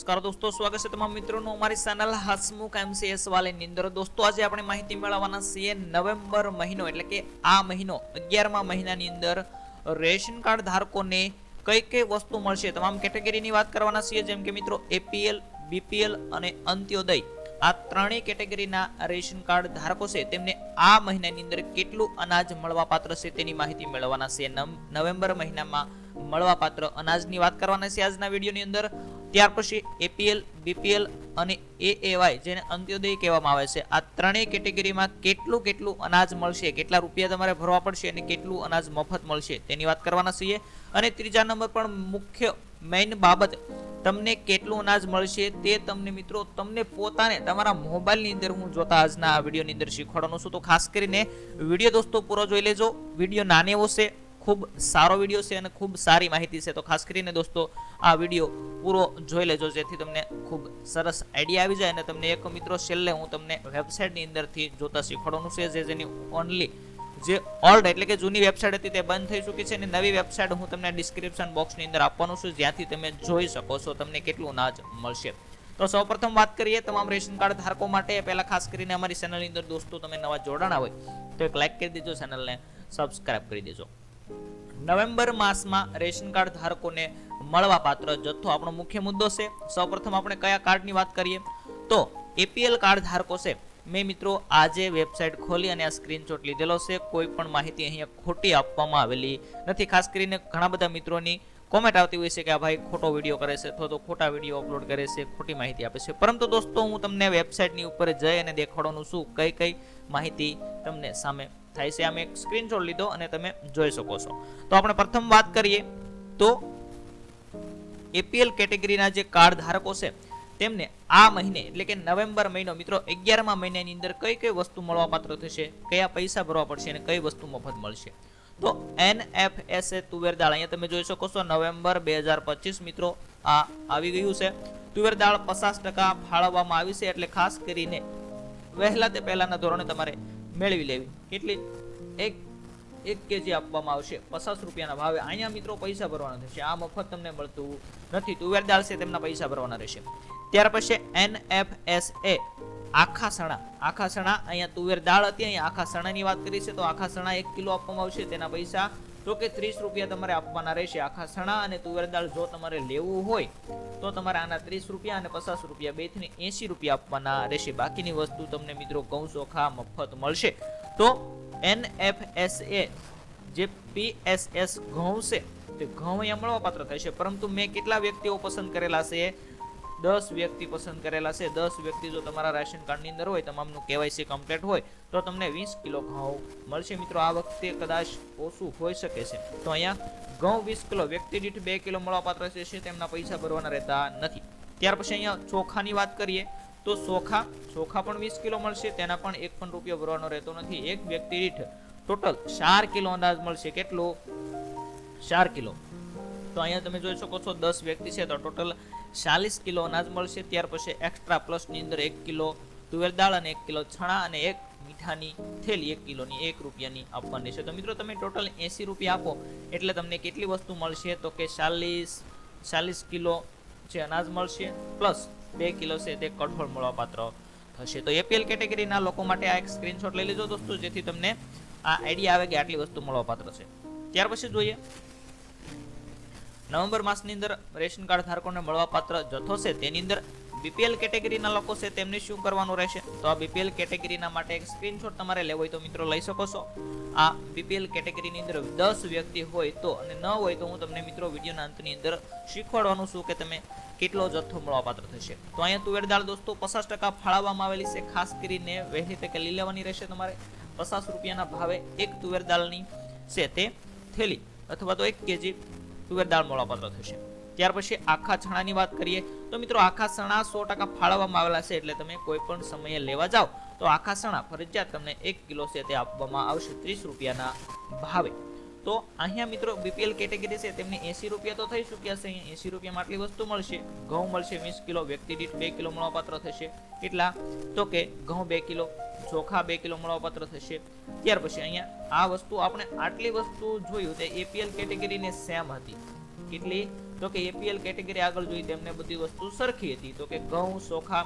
નમસ્કાર દોસ્તો, સ્વાગત છે તમામ મિત્રોનું અમારી ચેનલ હસમુખ એમસીએસ વાળીની અંદર દોસ્તો, આજે આપણે માહિતી મેળવવાના છીએ નવેમ્બર મહિનો, એટલે કે આ મહિનો, અગિયારમા મહિનાની અંદર રેશન કાર્ડ ધારકોને કઈ કઈ વસ્તુ મળશે? તમામ કેટેગરીની વાત કરવાના છીએ, જેમ કે મિત્રો એપીએલ બીપીએલ અને અંત્યોદય. આ ત્રણેય કેટેગરીના રેશન કાર્ડ ધારકો છે, તેમને આ મહિનાની અંદર કેટલું અનાજ મળવાપાત્ર છે તેની માહિતી મેળવવાના છે નવેમ્બર મહિનામાં મળવાપાત્ર અનાજની વાત કરવાના છે આજના વિડીયોની અંદર. ત્યાર પછી એપીએલ બીપીએલ અને એએવાય જેને અંત્યોદય કહેવામાં આવે છે. આ ત્રણેય કેટેગરીમાં કેટલું કેટલું અનાજ મળશે, કેટલા રૂપિયા તમારે ભરવા પડશે અને કેટલું અનાજ મફત મળશે, તેની વાત કરવાના છીએ. અને ત્રીજા નંબર પણ મુખ્ય મેઇન બાબત, તમને કેટલું અનાજ મળશે તે તમને મિત્રો, તમને પોતાને તમારા મોબાઈલની અંદર હું જોતા આજના આ વિડીયોની અંદર શીખવાડવાનો છું. તો ખાસ કરીને વીડિયો દોસ્તો, પૂરો જોઈ લેજો. વીડિયો નાને એવો ખૂબ સારો વીડિયો છે અને ખૂબ સારી માહિતી છે. તો ખાસ કરીને દોસ્તો, આ વીડિયો પૂરો જોઈ લેજો, જેથી તમને ખૂબ સરસ આઈડિયા આવી જાય અને તમને એક મિત્રો છેલ્લે હું તમને વેબસાઇટની અંદરથી જોતા શીખવાડવાનું છે, જે જેની ઓનલી જે ઓલ્ડ એટલે કે જૂની વેબસાઇટ હતી તે બંધ થઈ ચૂકી છે અને નવી વેબસાઇટ હું તમને ડિસ્ક્રિપ્શન બોક્સની અંદર આપવાનું છું, જ્યાંથી તમે જોઈ શકો છો તમને કેટલું અનાજ મળશે. તો સૌપ્રથમ વાત કરીએ તમામ રેશન કાર્ડ ધારકો માટે. પહેલા ખાસ કરીને અમારી ચેનલની અંદર દોસ્તો, તમે નવા જોડાણા હોય તો એક લાઇક કરી દેજો ચેનલને સબસ્ક્રાઇબ કરી દેજો. નવેમ્બર માસમાં રેશન કાર્ડ ધારકોને મળવાપાત્ર જથ્થો. આપણો મુખ્ય મુદ્દો છે, સૌપ્રથમ આપણે કયા કાર્ડની વાત કરીએ? તો એપીએલ કાર્ડ ધારકો છે. મેં મિત્રો આજે વેબસાઇટ ખોલી અને આ સ્ક્રીનશોટ લીધેલો છે. કોઈ પણ માહિતી અહીંયા ખોટી આપવામાં આવેલી નથી. ખાસ કરીને ઘણા બધા મિત્રોની કોમેન્ટ આવતી હોય છે કે આ ભાઈ ખોટો વીડિયો કરે છે, અથવા તો ખોટા વીડિયો અપલોડ કરે છે, ખોટી માહિતી આપે છે. પરંતુ દોસ્તો, હું તમને વેબસાઇટની ઉપર જઈ અને દેખાડવાનું છું કઈ કઈ માહિતી તમને સામે થાય છે. આમ એક સ્ક્રીનશોટ લીધો અને તમે જોઈ શકો છો. તો આપણે પ્રથમ વાત કરીએ તો એપીએલ કેટેગરીના જે કાર્ડ ધારકો છે, તેમને આ મહિને એટલે કે નવેમ્બર મહિનો, મિત્રો, અગિયારમા મહિનાની અંદર કઈ કઈ વસ્તુ મળવાપાત્ર થશે, કયા પૈસા ભરવા પડશે અને કઈ વસ્તુ મફત મળશે. તો એન એફ એસ એ તુવેર દાળ, અહીંયા તમે જોઈ શકો છો, નવેમ્બર બે હજાર પચીસ, મિત્રો, આ આવી ગયું છે. તુવેર દાળ પચાસ ટકા ફાળવવામાં આવી છે, એટલે ખાસ કરીને વહેલા તે પહેલાના ધોરણે તમારે મેળવી લેવી. કેટલી? એક એક કેજી આપવામાં આવશે. પચાસ રૂપિયાના ભાવે. અહીંયા મિત્રો પૈસા ભરવાના થશે. આ મફત તમને મળતું નથી. તુવેર દાળ છે તેમના પૈસા ભરવાના રહેશે. ત્યાર પછી એનએફએસએ આખા સણા. આખા સણા, અહીંયા તુવેર દાળ હતી. અહીંયા આખા સણાની વાત કરી છે. તો આખા સણા એક કિલો આપવામાં આવશે. તેના પૈસા તો કે ત્રીસ રૂપિયા તમારે આપવાના રહેશે. આખા સણા અને તુવેર દાળ જો તમારે લેવું હોય, તો તમારે આના ત્રીસ રૂપિયા અને પચાસ રૂપિયા બેથી એસી રૂપિયા આપવાના રહેશે. બાકીની વસ્તુ તમને મિત્રો ઘઉં ચોખા, મફત મળશે. તો એનએફએસએ જે પીએસએસ ઘઉં છે તે ઘઉં અહીંયા મળવાપાત્ર થશે પરંતુ મેં કેટલા વ્યક્તિઓ પસંદ કરેલા છે? દસ વ્યક્તિ પસંદ કરેલા છે. દસ વ્યક્તિ જો તમારા રાશન કાર્ડની અંદર હોય, તમામનું કેવાયસી કમ્પ્લીટ હોય, તો તમને વીસ કિલો ઘઉં મળશે. મિત્રો, આ વખતે કદાચ ઓછું હોઈ શકે છે. તો અહીંયા ઘઉં વીસ કિલો, વ્યક્તિ દીઠ બે કિલો મળવાપાત્ર છે. તેમના પૈસા ભરવાના રહેતા નથી. ત્યાર પછી અહીંયા ચોખાની વાત કરીએ. તો ચોખા ચોખા પણ વીસ કિલો મળશે, તેના પણ એક પણ રૂપિયો ભરવાનો રહેતો નથી. એક વ્યક્તિ દીઠ ટોટલ ચાર કિલો અંદાજ મળશે. કેટલો? ચાર કિલો. તો અહીંયા તમે જોઈ શકો છો, દસ વ્યક્તિ છે, તો ટોટલ ચાલીસ કિલો અનાજ મળશે. ત્યાર પછી એક્સ્ટ્રા પ્લસની અંદર એક કિલો તુવેર દાળ અને એક કિલો છણા અને એક મીઠાની થેલી એક કિલોની, એક રૂપિયાની આપવાની છે. તો મિત્રો, તમે ટોટલ એંસી રૂપિયા આપો, એટલે તમને કેટલી વસ્તુ મળશે? તો કે ચાલીસ ચાલીસ કિલો જે અનાજ મળશે પ્લસ બે કિલો છે તે કઠોળ મળવાપાત્ર થશે. તો એપીએલ કેટેગરીના લોકો માટે આ એક સ્ક્રીનશોટ લઈ લેજો દોસ્તો, જેથી તમને આ આઈડિયા આવે કે આટલી વસ્તુ મળવાપાત્ર છે. ત્યાર પછી જોઈએ. નવેમ્બર માસની અંદર રેશન કાર્ડ ધારકોને મળવાપાત્ર જથ્થો છે. તેની અંદર બીપીએલ કેટેગરીના લોકો છે, તેમને શું કરવાનું રહેશે? તો આ બીપીએલ કેટેગરીના માટે એક સ્ક્રીનશોટ તમારે લેવો હોય તો મિત્રો લઈ શકો છો. આ બીપીએલ કેટેગરીની અંદર દસ વ્યક્તિ હોય તો અને ન હોય તો હું તમને મિત્રો વિડીયોના અંતની અંદર શીખવાડવાનું છું કે તમે કેટલો જથ્થો મળવાપાત્ર થશે? તો અહીંયા તુવેર દાળ દોસ્તો, પચાસ ટકા ફાળવવામાં આવેલી છે. ખાસ કરીને વહેલી તકે લઈ લેવાની રહેશે તમારે. પચાસ રૂપિયાના ભાવે એક તુવેર દાળની છે તે થેલી અથવા તો એક કેજી તુવેર દાળ મળવાપાત્ર થશે. ત્યાર પછી આખા ચણાની વાત કરીએ, તો મિત્રો આખા ચણા સો ટકા ફાળવવામાં આવેલા છે એટલે તમે કોઈ પણ સમયે લેવા જાઓ, તો આખા ચણા ફરજિયાત તમને એક કિલો છે તે આપવામાં આવશે ત્રીસ રૂપિયાના ભાવે. તો અહીંયા મિત્રો બીપીએલ કેટેગરી છે, તેમને એસી રૂપિયા તો થઈ ચૂક્યા છે અહીંયા એસી રૂપિયામાં આટલી વસ્તુ મળશે. ઘઉં મળશે વીસ કિલો, વ્યક્તિ દીઠ બે કિલો મળવાપાત્ર થશે. કેટલા? તો કે ઘઉં બે કિલો, ચોખા બે કિલો મળવાપાત્ર થશે. ત્યાર પછી અહીંયા આ વસ્તુ આપણે આટલી વસ્તુ જોયું તે એપીએલ કેટેગરીને સેમ હતી. કેટલી? તો કે એપીએલ કેટેગરી આગળ જોઈ તેમને બધી વસ્તુ સરખી હતી. તો કે ઘઉં, ચોખા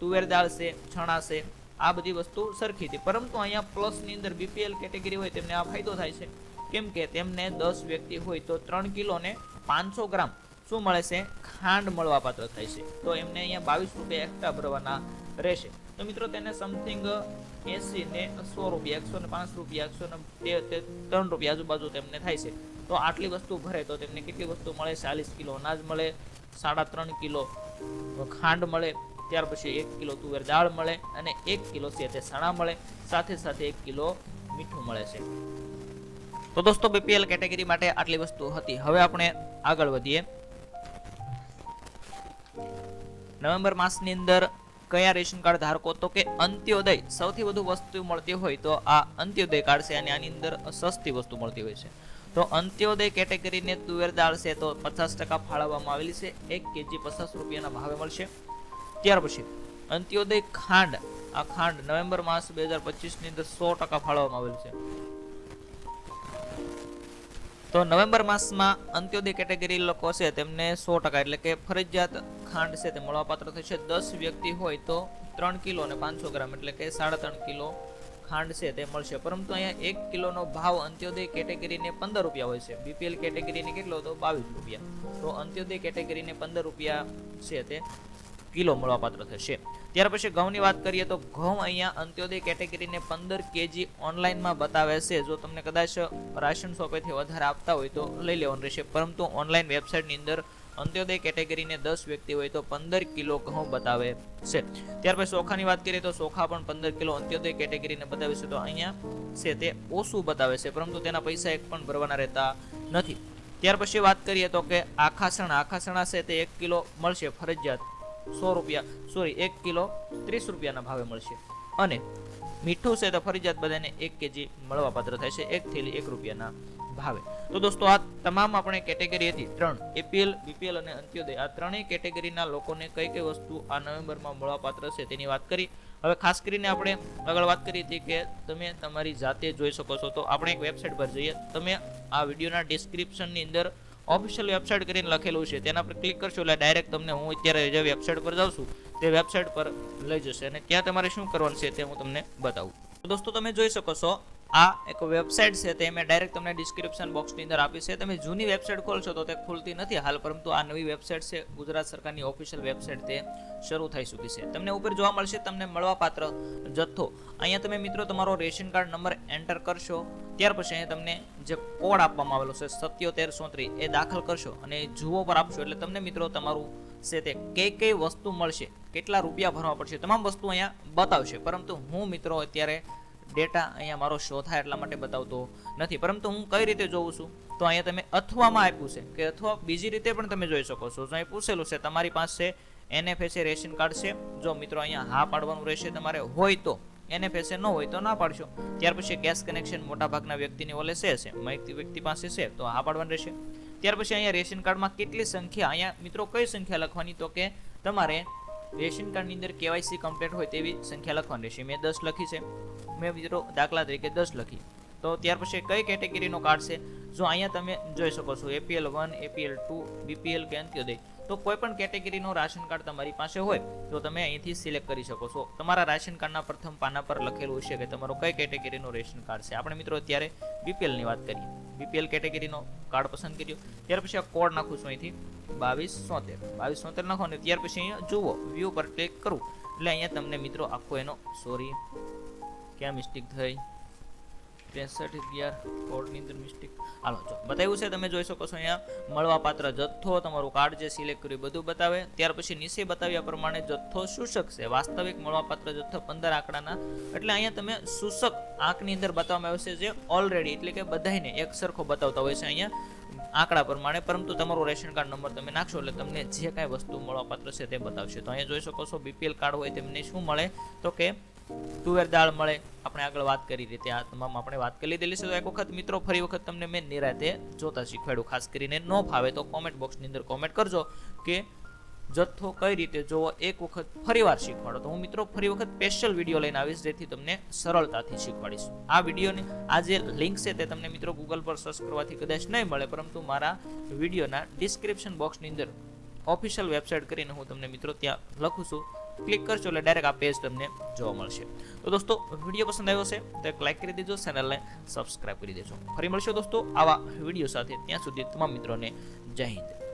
તુવેર દાળ છે છણા છે, આ બધી વસ્તુ સરખી હતી. પરંતુ અહીંયા પ્લસની અંદર બીપીએલ કેટેગરી હોય તેમને આ ફાયદો થાય છે. કેમ કે તેમને દસ વ્યક્તિ હોય તો ત્રણ કિલો ને પાંચસો ગ્રામ શું મળે છે? ખાંડ મળવા પાત્ર થાય છે. તો એમને અહીંયા બાવીસ રૂપિયા એકઠા ભરવાના રહેશે. તો મિત્રો તેને સમથિંગ એસી ને સો રૂપિયા, એકસો ને પાંચ રૂપિયા, એકસો ને ત્રણ રૂપિયા આજુબાજુ તેમને થાય છે. તો આટલી વસ્તુ ભરે તો તેમને કેટલી વસ્તુ મળે? ચાલીસ કિલો અનાજ મળે, સાડા ત્રણ કિલો ખાંડ મળે, ત્યાર પછી એક કિલો તુવેર દાળ મળે અને એક કિલો છે તે સણા મળે. સાથે સાથે એક કિલો મીઠું મળે છે. તો દોસ્તો બીપીએલ કેટેગરી માટે આટલી વસ્તુ હતી. હવે આપણે આગળ વધીએ. નવેમ્બર માસની અંદર કયા રેશન કાર્ડ ધારકો તો કે અંત્યોદય સૌથી વધુ વસ્તુ મળતી હોય તો આ અંત્યોદય કાર્ડ છે અને આની અંદર સસ્તી વસ્તુ મળતી હોય છે. તો અંત્યોદય કેટેગરીને તુવેર દાળ છે તો પચાસ ટકા ફાળવવામાં આવેલી છે. એક કેજી પચાસ રૂપિયાના ભાવે મળશે. ત્યાર પછી અંત્યોદય ખાંડ. આ ખાંડ નવેમ્બર માસ બે હજાર પચીસની અંદર સો ટકા ફાળવવામાં આવેલ છે. તો નવેમ્બર માસમાં અંત્યોદય કેટેગરી લોકો છે તેમને સો ટકા એટલે કે ફરજિયાત ખાંડ છે તે મળવાપાત્ર થશે. દસ વ્યક્તિ હોય તો ત્રણ કિલો અને પાંચસો ગ્રામ એટલે કે સાડા ત્રણ કિલો ખાંડ છે તે મળશે. પરંતુ અહીંયા એક કિલોનો ભાવ અંત્યોદય કેટેગરીને પંદર રૂપિયા હોય છે. બીપીએલ કેટેગરીને કેટલો તો બાવીસ રૂપિયા. તો અંત્યોદય કેટેગરીને પંદર રૂપિયા છે તે કિલો મળવાપાત્ર થશે. ત્યાર પછી ઘઉંની વાત કરીએ તો ઘઉં અહીંયા અંત્યોદય કેટેગરીને પંદર કેજી ઓનલાઈનમાં બતાવે છે. જો તમને કદાચ રાશન શોપેથી વધારે આપતા હોય તો લઈ લેવાનું રહેશે. પરંતુ ઓનલાઈન વેબસાઇટની અંદર અંત્યોદય કેટેગરીને દસ વ્યક્તિ હોય તો પંદર કિલો ઘઉં બતાવે છે. ત્યાર પછી ચોખાની વાત કરીએ તો ચોખા પણ પંદર કિલો અંત્યોદય કેટેગરીને બતાવે છે. તો અહીંયા છે તે ઓછું બતાવે છે, પરંતુ તેના પૈસા એક પણ ભરવાના રહેતા નથી. ત્યાર પછી વાત કરીએ તો કે આખા આખાસણા આખા સણા છે તે એક કિલો મળશે ફરજિયાત. સો રૂપિયા સોરી એક કિલો ત્રીસ રૂપિયાના ભાવે મળશે. અને મીઠું છે તો ફરજિયાત બધાને એક કેજી મળવાપાત્ર થાય છે એક થેલી એક રૂપિયાના ભાવે. તો દોસ્તો, આ તમામ આપણે કેટેગરી હતી, ત્રણ, એપીએલ, બીપીએલ અને અંત્યોદય, આ ત્રણેય કેટેગરીના લોકોને કઈ કઈ વસ્તુ આ નવેમ્બરમાં મળવાપાત્ર છે તેની વાત કરી. હવે ખાસ કરીને આપણે આગળ વાત કરી હતી કે તમે તમારી જાતે જોઈ શકો છો. તો આપણે એક વેબસાઇટ પર જઈએ. તમે આ વિડીયોના ડિસ્ક્રિપ્શનની અંદર ઓફિશિયલ વેબસાઇટ કરીને લખેલું છે. તેના પર ક્લિક કરશો એટલે ડાયરેક્ટ તમને હું અત્યારે જે વેબસાઇટ પર જાઉં છું, તે વેબસાઇટ પર લઈ જશે. અને ત્યાં તમારે શું કરવાનું છે તે હું તમને બતાવું. તો દોસ્તો, તમે જોઈ શકો છો આ એક વેબસાઇટ છે, તે મેં ડાયરેક્ટ તમને ડિસ્ક્રિપ્શન બોક્સની અંદર આપી છે. તમે જૂની વેબસાઇટ ખોલશો તો તે ખુલતી નથી હાલ, પરંતુ આ નવી વેબસાઇટ છે, ગુજરાત સરકારની ઓફિશિયલ વેબસાઇટ તે શરૂ થઈ ચૂકી છે. તમને ઉપર જોવા મળશે, તમને મળવાપાત્ર જથ્થો. અહીંયા તમે મિત્રો તમારો રેશન કાર્ડ નંબર એન્ટર કરશો, ત્યાર પછી અહીંયા તમને જે કોડ આપવામાં આવેલો છે, સત્યોતેર સોત્રીસ એ દાખલ કરશો અને જુઓ પર આપશો. એટલે તમને મિત્રો તમારું છે તે કઈ કઈ વસ્તુ મળશે, કેટલા રૂપિયા ભરવા પડશે, તમામ વસ્તુ અહીંયા બતાવશે. પરંતુ હું મિત્રો અત્યારે ડેટા અહીંયા મારો શો થાય એટલા માટે બતાવતો નથી. પરંતુ હું કઈ રીતે જોઉં છું? તો અહીંયા તમે અથવામાં આપ્યું છે કે અથવા બીજી રીતે પણ તમે જોઈ શકો છો. અહીં પૂછેલું છે તમારી પાસે એનએફએસએ રેશન કાર્ડ છે. જો મિત્રો અહીંયા હા પાડવાનું રહેશે તમારે હોય તો. એનએફએસએ ન હોય તો ના પાડશો. ત્યાર પછી ગેસ કનેક્શન મોટાભાગના વ્યક્તિની ઓલે છે વ્યક્તિ પાસે છે, તો હા પાડવાનું રહેશે. ત્યાર પછી અહીંયા રેશન કાર્ડમાં કેટલી સંખ્યા, અહીંયા મિત્રો કઈ સંખ્યા લખવાની? તો કે તમારે રેશન કાર્ડની અંદર કેવાયસી કમ્પ્લીટ હોય તેવી સંખ્યા લખવાની રહેશે. મેં દસ લખી છે. મેં મિત્રો દાખલા તરીકે દસ લખી. તો ત્યાર પછી કઈ કેટેગરીનો કાર્ડ છે? જો અહીંયા તમે જોઈ શકો છો APL one APL two BPL કે અંત્યોદય. તો કોઈ પણ કેટેગરીનો રાશન કાર્ડ તમારી પાસે હોય, તો તમે અહીંથી સિલેક્ટ કરી શકો છો. તમારા રાશન કાર્ડના પ્રથમ પાના પર લખેલું છે કે તમારો કઈ કેટેગરીનું રેશન કાર્ડ છે. આપણે મિત્રો અત્યારે બીપીએલની વાત કરીએ. બીપીએલ કેટેગરીનો કાર્ડ પસંદ કર્યો. ત્યાર પછી આ કોડ નાખું છું અહીંથી. બાવીસ સોતેર. બાવીસ સોતેર નાખો અને ત્યાર પછી અહીંયા જુઓ, વ્યૂ પર ક્લિક કરું. એટલે અહીંયા તમને મિત્રો આખો એનો, સોરી ક્યાં મિસ્ટેક થઈ? ત્રેસઠ અગિયાર કોડની અંદર મિસ્ટેક હાલો, જો, બતાવ્યું છે, તમે જોઈ શકો છો અહીંયા. મળવાપાત્ર જથ્થો, તમારું કાર્ડ જે સિલેક્ટ કર્યું બધું બતાવે. ત્યાર પછી નીચે બતાવ્યા પ્રમાણે જથ્થો સૂચક છે. વાસ્તવિક મળવાપાત્ર જથ્થો પંદર આંકડાના. એટલે અહીંયા તમે શૂષક આંકની અંદર બતાવવામાં આવ્યો છે જે ઓલરેડી એટલે કે બધાને એક સરખો બતાવતા હોય છે અહીંયા. આંકડા પ્રમાણે, પરંતુ તમારો રેશન કાર્ડ નંબર તમે નાખશો એટલે તમને જે કાંઈ વસ્તુ મળવાપાત્ર છે તે બતાવશે. તો અહીંયા જોઈ શકો છો બીપીએલ કાર્ડ હોય તેમને શું મળે? તો કે તુવેર દાળ મળે. આપણે આગળ વાત કરી રીતે આ તમામ આપણે વાત કરી લીધેલી છે. તો એક વખત મિત્રો, ફરી વખત તમને મેં નિરાતે જોતા શીખવાડ્યું. ખાસ કરીને ન ફાવે તો કોમેન્ટ બોક્સની અંદર કોમેન્ટ કરજો કે જથ્થો કઈ રીતે જોવો એક વખત ફરીવાર શીખવાડો. તો હું મિત્રો ફરી વખત સ્પેશિયલ વીડિયો લઈને આવીશ જેથી તમને સરળતાથી શીખવાડીશ. આ વિડીયોની આ જે લિંક છે તે તમને મિત્રો ગૂગલ પર સર્ચ કરવાથી કદાચ નહીં મળે, પરંતુ મારા વિડીયોના ડિસ્ક્રિપ્શન બોક્સની અંદર ઓફિશિયલ વેબસાઇટ કરીને હું તમને મિત્રો ત્યાં લખું છું. ક્લિક કરશો એટલે ડાયરેક્ટ આ પેજ તમને જોવા મળશે. તો દોસ્તો વીડિયો પસંદ આવ્યો છે, તો એક લાઈક કરી દેજો ચેનલને સબસ્ક્રાઇબ કરી દેજો. ફરી મળશો દોસ્તો આવા વીડિયો સાથે. ત્યાં સુધી તમામ મિત્રોને જય હિન્દ.